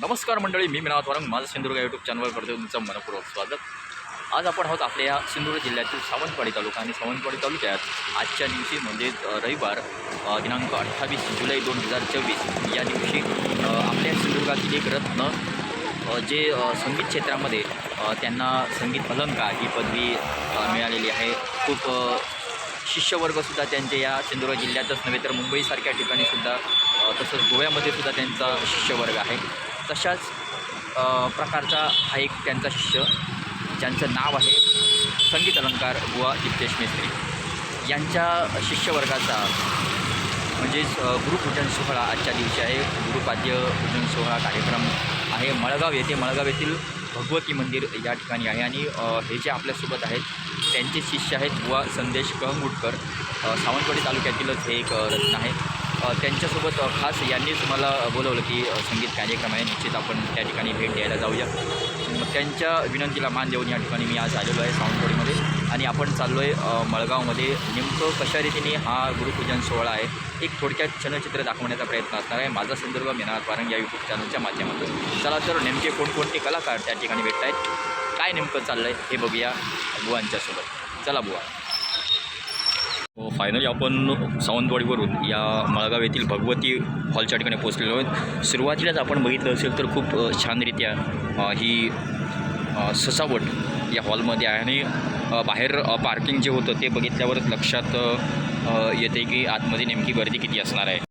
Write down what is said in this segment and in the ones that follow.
नमस्कार मंडळी मी मिनाथ वारंग. माझं सिंधुदुर्ग यूट्यूब चॅनलवर करतो तुमचं मनपूर्वक स्वागत. आज आपण आहोत आपल्या या सिंधुदुर्ग जिल्ह्यातील सावंतवाडी तालुका आणि सावंतवाडी तालुक्यात. आजच्या दिवशी म्हणजे रविवार दिनांक अठ्ठावीस जुलै दोन हजार चोवीस. या दिवशी आपल्या सिंधुदुर्गातील एक रत्न जे संगीत क्षेत्रामध्ये त्यांना संगीत अलंकार ही पदवी मिळालेली आहे. खूप शिष्यवर्गसुद्धा त्यांचे या सिंधुदुर्ग जिल्ह्यातच नव्हे तर मुंबईसारख्या ठिकाणीसुद्धा तसंच गोव्यामध्ये सुद्धा त्यांचा शिष्यवर्ग आहे. तशाच प्रकारचा हा एक त्यांचा शिष्य ज्यांचं नाव आहे संगीत अलंकार बुवा दिप्तेश मेस्त्री. यांच्या शिष्यवर्गाचा म्हणजेच गुरुपूजन सोहळा आजच्या दिवशी आहे. गुरुपाद्य पूजन सोहळा कार्यक्रम आहे मळगाव येथे. मळगाव येथील भगवती मंदिर या ठिकाणी आहे आणि हे जे आपल्यासोबत आहेत त्यांचे शिष्य आहेत बुवा संदेश कहमुटकर सावंतवाडी तालुक्यातीलच हे एक रत्न आहे. त्यांच्यासोबत खास यांनीच मला बोलवलं की संगीत कार्यक्रम आहे. निश्चित आपण त्या ठिकाणी भेट द्यायला जाऊया. त्यांच्या विनंतीला मान देऊन या ठिकाणी मी आज आलेलो आहे सावंतवाडीमध्ये. आणि आपण चाललो आहे मळगावमध्ये. नेमकं कशा रीतीने हा गुरुपूजन सोहळा आहे एक थोडक्यात क्षणचित्र दाखवण्याचा प्रयत्न असणार आहे. माझा संदर्भ मेनाथ वारंग या यूट्यूब चॅनलच्या माध्यमातून. चला तर नेमके कोणकोणते कलाकार त्या ठिकाणी भेटत आहेत काय नेमकं चाललं आहे हे बघूया बुवांच्यासोबत चला बुवा. हो, फायनली आपण सावंतवाडीवरून या मळगाव येथील भगवती हॉलच्या ठिकाणी पोहोचलेलो आहोत. सुरुवातीलाच आपण बघितलं असेल तर खूप छानरित्या ही सजावट या हॉलमध्ये आहे. आणि बाहेर पार्किंग जे होतं ते बघितल्यावरच लक्षात येते की आतमध्ये नेमकी गर्दी किती असणार आहे.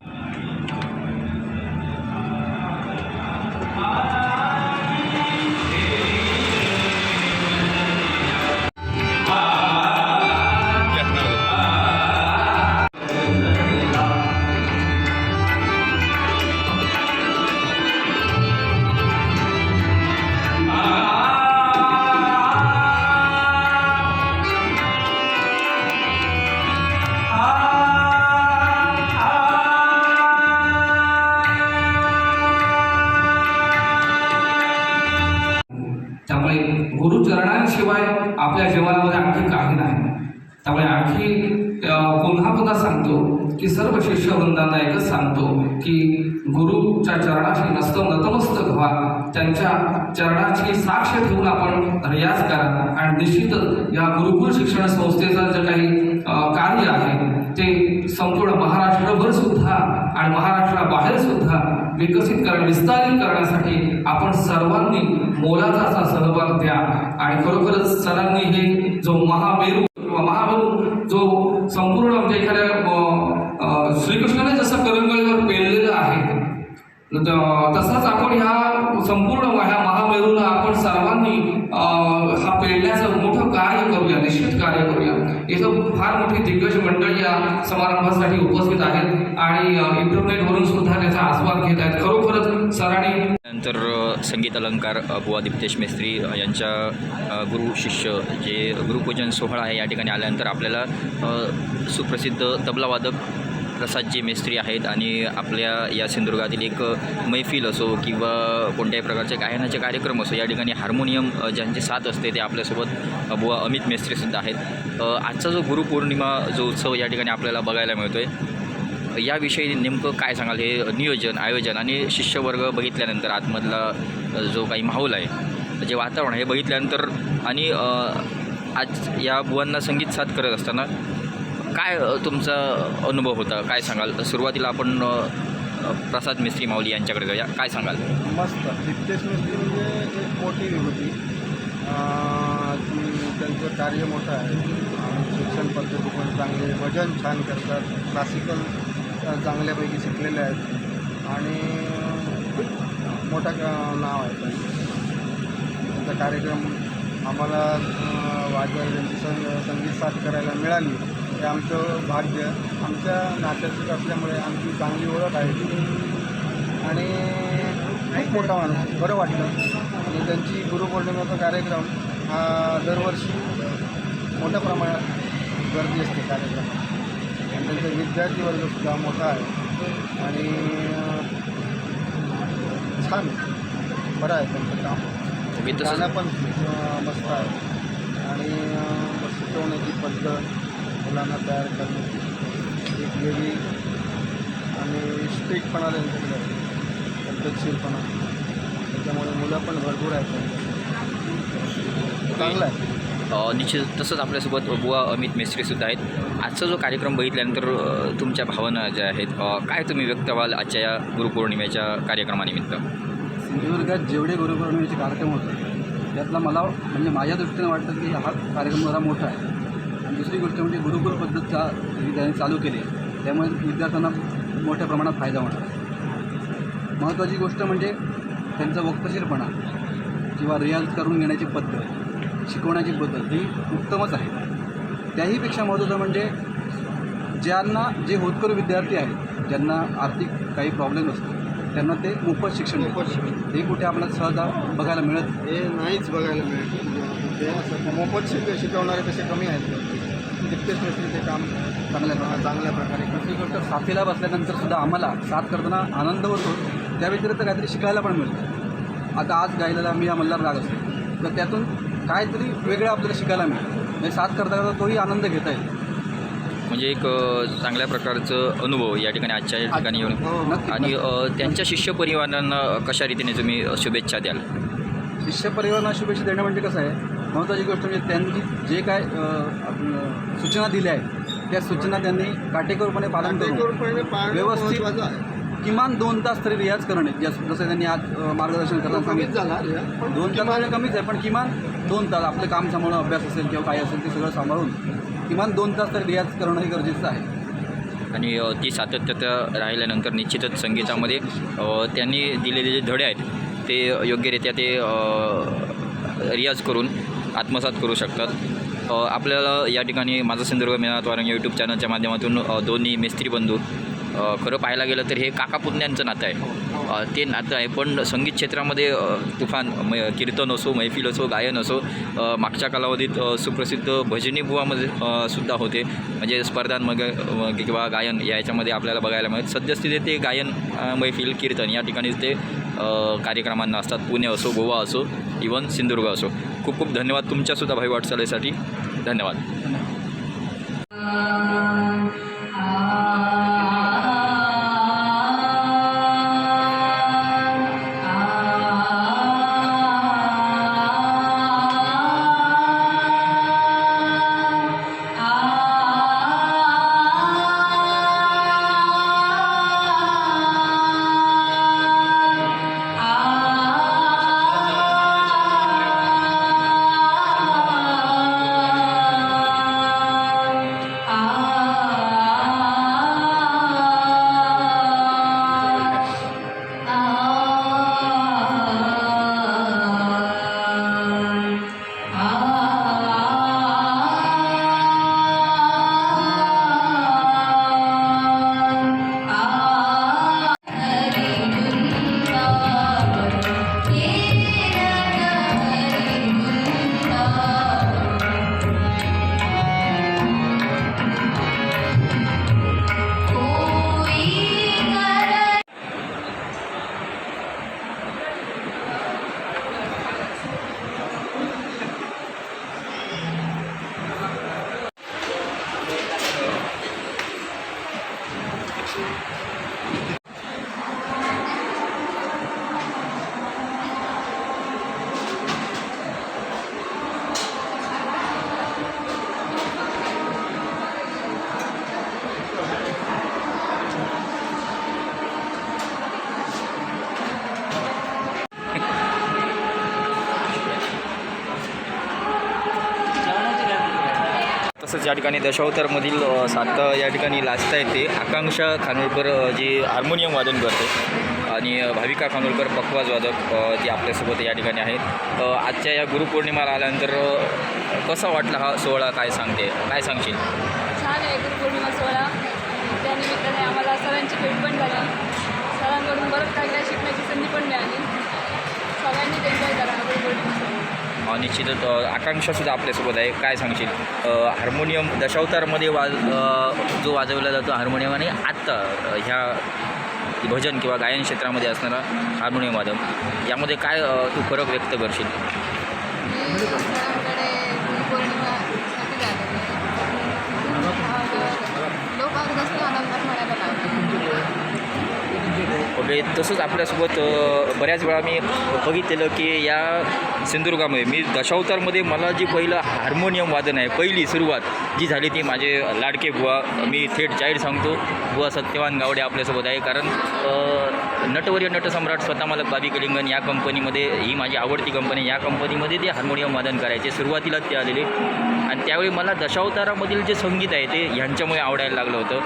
गुरुचरणांशिवाय आपल्या जीवनामध्ये आणखी काही नाही. त्यामुळे आणखी पुन्हा पुन्हा सांगतो की सर्व शिष्यवृंदांना एकच सांगतो की गुरुच्या चरणाशी नस्त नतमस्तक व्हा. त्यांच्या चरणाची साक्ष ठेवून आपण रियाज करा. आणि निश्चितच या गुरुकुल शिक्षण संस्थेचं जे काही कार्य आहे ते संपूर्ण महाराष्ट्रभर सुद्धा आणि महाराष्ट्राबाहेर सुद्धा विकसित करण विस्तारित करण्यासाठी आपण सर्वांनी मोलाचा असा सहभाग द्या. आणि खरोखरच सरांनी हे जो महामेरू किंवा महामेरू जो संपूर्ण म्हणजे एखाद्या श्रीकृष्णाने जसं करंगळीवर पेरलेलं आहे त- म्हणजे, तसाच आपण ह्या संपूर्ण ह्या महामेरूला आपण सर्वांनी हा पेरण्याचं मोठं कार्य करूया निश्चित कार्य करूया. इथं फार मोठी दिग्गज मंडळी या समारंभासाठी उपस्थित आहेत आणि इंटरनेटवरून सुद्धा त्याचा आस्वाद घेत आहेत. खरोखरच सरांनी नंतर संगीत अलंकार बुवा दिप्तेश मेस्त्री यांच्या गुरु शिष्य जे गुरुपूजन सोहळा आहे या ठिकाणी आल्यानंतर आपल्याला सुप्रसिद्ध तबलावादक प्रसादजी मेस्त्री आहेत आणि आपल्या या सिंधुदुर्गातील एक मैफिल असो किंवा कोणत्याही प्रकारचे गायनाचे कार्यक्रम असो या ठिकाणी हार्मोनियम ज्यांचे ज्यांची साथ असते ते आपल्यासोबत बुवा अमित मेस्त्रीसुद्धा आहेत. आजचा जो गुरुपौर्णिमा जो उत्सव या ठिकाणी आपल्याला बघायला मिळतो आहे याविषयी नेमकं काय सांगाल? हे नियोजन आयोजन आणि शिष्यवर्ग बघितल्यानंतर आतमधला जो काही माहोल आहे जे वातावरण आहे हे बघितल्यानंतर आणि आज या बुवांना संगीत साथ करत असताना काय तुमचा अनुभव होता? काय सांगाल? सुरुवातीला आपण प्रसाद मिस्त्री माऊली यांच्याकडे जाऊया. काय सांगाल? मस्त. नित्य मिस्त्री म्हणजे एक मोठी होती. की त्यांचं कार्य मोठं आहे. शिक्षण पद्धती पण चांगली भजन छान करतात. क्लासिकल चांगल्यापैकी शिकलेले आहेत. आणि मोठा नाव आहे. त्यांचा कार्यक्रम आम्हाला वाजवायला त्यांची संग संगीत साथ करायला मिळाली. हे आमचं भाग्य आमच्या नात्याचं असल्यामुळे आमची चांगली ओळख आहे. आणि खूप मोठा माणूस बरं वाटलं. आणि त्यांची गुरुपौर्णिमेचा कार्यक्रम हा दरवर्षी मोठ्या प्रमाणात गर्दी असते कार्यक्रमात. आणि त्यांचा विद्यार्थी वर्गसुद्धा मोठा आहे. आणि छान. बरं आहे त्यांचं काम. गाणं पण मस्त आहे. आणि शिकवण्याची पद्धत मुलांना तयार करण्याची एक वेगळी आणि स्ट्रिक्टपणा त्यांच्याकडे. पद्धतशीरपणा मुलं पण भरपूर आहेत. चांगलं आहे. निश्चित तसंच आपल्यासोबत बुवा अमित मेस्त्रीसुद्धा आहेत. आजचा जो कार्यक्रम बघितल्यानंतर तुमच्या भावना ज्या आहेत काय तुम्ही व्यक्त व्हाल आजच्या या गुरुपौर्णिमेच्या कार्यक्रमानिमित्त? सिंधुदुर्गात जेवढे गुरुपौर्णिमेचे कार्यक्रम होतात त्यातला मला म्हणजे माझ्या दृष्टीने वाटतं की हा कार्यक्रम जरा मोठा आहे. दुसरी गोष्ट म्हणजे गुरुकुल पद्धतचा जी त्यांनी चालू केली आहे त्यामुळे विद्यार्थ्यांना मोठ्या प्रमाणात फायदा होणार. आहे महत्त्वाची गोष्ट म्हणजे त्यांचा वक्तशीरपणा किंवा रियाज करून घेण्याची पद्धत शिकवण्याची पद्धत ही उत्तमच आहे. त्याहीपेक्षा महत्त्वाचं म्हणजे ज्यांना जे होतकरू विद्यार्थी आहेत ज्यांना आर्थिक काही प्रॉब्लेम असतो त्यांना ते मोफत शिक्षण मोफत शिक्षण. हे कुठे आपल्याला सहजा बघायला मिळत. हे नाहीच बघायला मिळत. ते असं मोफत शिक शिकवणारे तसे कमी आहेत. तितकेच नसतील ते काम चांगल्या प्रकारे चांगल्या प्रकारे दुसरी गोष्ट साथीला बसल्यानंतर सुद्धा आम्हाला साथ करताना आनंद होतो. त्या व्यतिरिक्त काहीतरी शिकायला पण मिळतं. आता आज गायलेला मी या मल्हार राग असतो. तर त्यातून काहीतरी वेगळं आपल्याला शिकायला मिळतं. म्हणजे साथ करता करता तोही आनंद घेता येईल. म्हणजे एक चांगल्या प्रकारचं अनुभव या ठिकाणी आजच्या या ठिकाणी येऊन. हो नक्की आणि त्यांच्या शिष्य परिवारांना कशा रीतीने तुम्ही शुभेच्छा द्याल? शिष्य परिवारांना शुभेच्छा देणं म्हणजे कसं आहे महत्त्वाची गोष्ट म्हणजे त्यांनी जे काय सूचना दिल्या आहेत त्या सूचना त्यांनी काटेकोरपणे पालन करून व्यवस्थित किमान दोन तास तरी रियाज करणे जस जसं त्यांनी आज मार्गदर्शन करताना सांगितलं. दोन तास किमान म्हणजे कमीच आहे पण किमान दोन तास आपलं काम सांभाळून अभ्यास असेल किंवा काय असेल ते सगळं सांभाळून किमान दोन तास तरी रियाज करणं हे गरजेचं आहे. आणि ती सातत्यता राहिल्यानंतर निश्चितच संगीतामध्ये त्यांनी दिलेले जे धडे आहेत ते योग्यरित्या ते रियाज करून आत्मसात करू शकतात. आपल्याला या ठिकाणी माझा सिंधुदुर्ग मेनात वारंग यूट्यूब चॅनलच्या माध्यमातून दोन्ही मिस्त्री बंधू खरं पाहायला गेलं तर हे काका पुतण्यांचं नातं आहे. ते नातं आहे पण संगीत क्षेत्रामध्ये तुफान म कीर्तन असो मैफिल असो गायन असो मागच्या कालावधीत सुप्रसिद्ध भजनी बुवामध्ये सुद्धा होते. म्हणजे स्पर्धांमध्ये किंवा गायन या याच्यामध्ये आपल्याला बघायला मिळत. सद्यस्थितीत ते गायन मैफिल कीर्तन या ठिकाणीच ते कार्यक्रमांना असतात. पुणे असो गोवा असो इवन सिंधुदुर्ग असो. खूप खूप धन्यवाद तुमच्यासुद्धा भाई वाटचालीसाठी. धन्यवाद. तसंच या ठिकाणी दशावतारमधील सात या ठिकाणी लाजता येते. आकांक्षा खानोळकर जी हार्मोनियम वादन करते आणि भाविका खानोळकर पखवाज वादक जे आपल्यासोबत या ठिकाणी आहेत. आजच्या या गुरुपौर्णिमाला आल्यानंतर कसा वाटला हा सोहळा? काय सांगते? काय सांगशील? छान आहे गुरुपौर्णिमा सोहळा. त्यानिमित्ताने आम्हाला सरांची भेट पण झाली. सरांकडून बरंच काय काय शिकण्याची संधी पण मिळाली. निश्चितच आकांक्षासुद्धा आपल्यासोबत आहे. काय सांगशील? हार्मोनियम दशावतारमध्ये वाज जो वाजवला जातो हार्मोनियम आणि आत्ता ह्या भजन किंवा गायन क्षेत्रामध्ये असणारा हार्मोनियम वादन यामध्ये काय तू फरक व्यक्त करशील? लोक तसंच आपल्यासोबत बऱ्याच वेळा मी बघितलेलं की या सिंधुदुर्गामध्ये मी दशावतारमध्ये मला जी पहिलं हार्मोनियम वादन आहे पहिली सुरुवात जी झाली ती माझे लाडके बुवा मी थेट जाहीर सांगतो बुवा सत्यवान गावडे आपल्यासोबत आहे. कारण नटवर्य नटसम्राट स्वतः मला बाबी कलिंगन या कंपनीमध्ये ही माझी आवडती कंपनी या कंपनीमध्ये ते हार्मोनियम वादन करायचे. सुरुवातीलाच ते आलेले. आणि त्यावेळी मला दशावतारामधील जे संगीत आहे ते ह्यांच्यामुळे आवडायला लागलं होतं.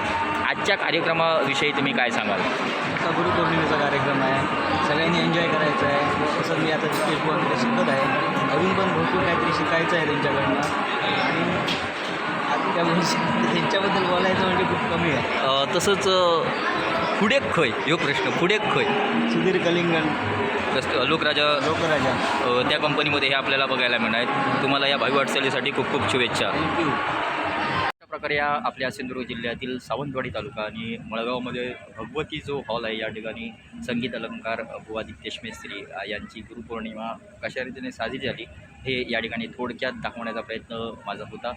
आजच्या कार्यक्रमाविषयी तुम्ही काय सांगाल? गुरुपौर्णिमेचा कार्यक्रम आहे. सगळ्यांनी एन्जॉय करायचं आहे. तसंच मी आता तिकीट पण शिकत आहे. अजून पण भरपूर काहीतरी शिकायचं आहे त्यांच्याकडनं. आणि आता त्या गोष्टी त्यांच्याबद्दल बोलायचं म्हणजे खूप कमी आहे. तसंच फुडेक खय. ह्यो प्रश्न फुडेक खय. सुधीर कलिंगण तसं लोकराजा. लोकराजा. त्या कंपनीमध्ये हे आपल्याला बघायला मिळणार आहेत. तुम्हाला या भावी वाटचालीसाठी खूप खूप शुभेच्छा. थँक्यू प्रकारे या आपल्या सिंधुदुर्ग जिल्ह्यातील सावंतवाडी तालुका आणि मळगावमध्ये भगवती जो हॉल आहे या ठिकाणी संगीत अलंकार भुवादित्य दित्तेश मेस्त्री यांची गुरुपौर्णिमा कशा रीतीने साजरी झाली हे या ठिकाणी थोडक्यात दाखवण्याचा प्रयत्न माझा होता.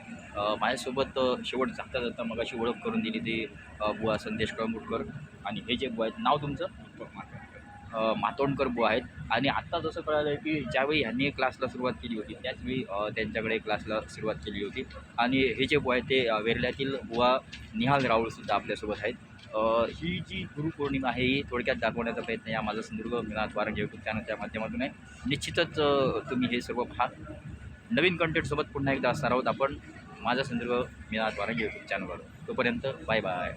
माझ्यासोबत शेवट जाता जाता मग अशी ओळख करून दिली ते बुवा संदेश कळंबुटकर आणि हे जे बुवा आहेत नाव तुमचं? मातोंडकर बुवा आहेत. आणि आत्ता जसं कळालं आहे की ज्यावेळी ह्यांनी क्लासला सुरुवात केली होती त्याचवेळी त्यांच्याकडे क्लासला सुरुवात केली होती. आणि हे जे बुवा आहेत ते वेरल्यातील बुवा निहाल राऊळसुद्धा आपल्यासोबत आहेत. ही जी गुरुपौर्णिमा आहे ही थोडक्यात दाखवण्याचा प्रयत्न या माझा सिंधुदुर्ग मिनाथ वारंग यूट्यूब चॅनलच्या माध्यमातून आहे. निश्चितच तुम्ही हे सर्व पहा. नवीन कंटेंटसोबत पुन्हा एकदा असणार आहोत आपण माझा सिंधुदुर्ग मिनाथ वारंग यूट्यूब चॅनलवर. तोपर्यंत बाय बाय.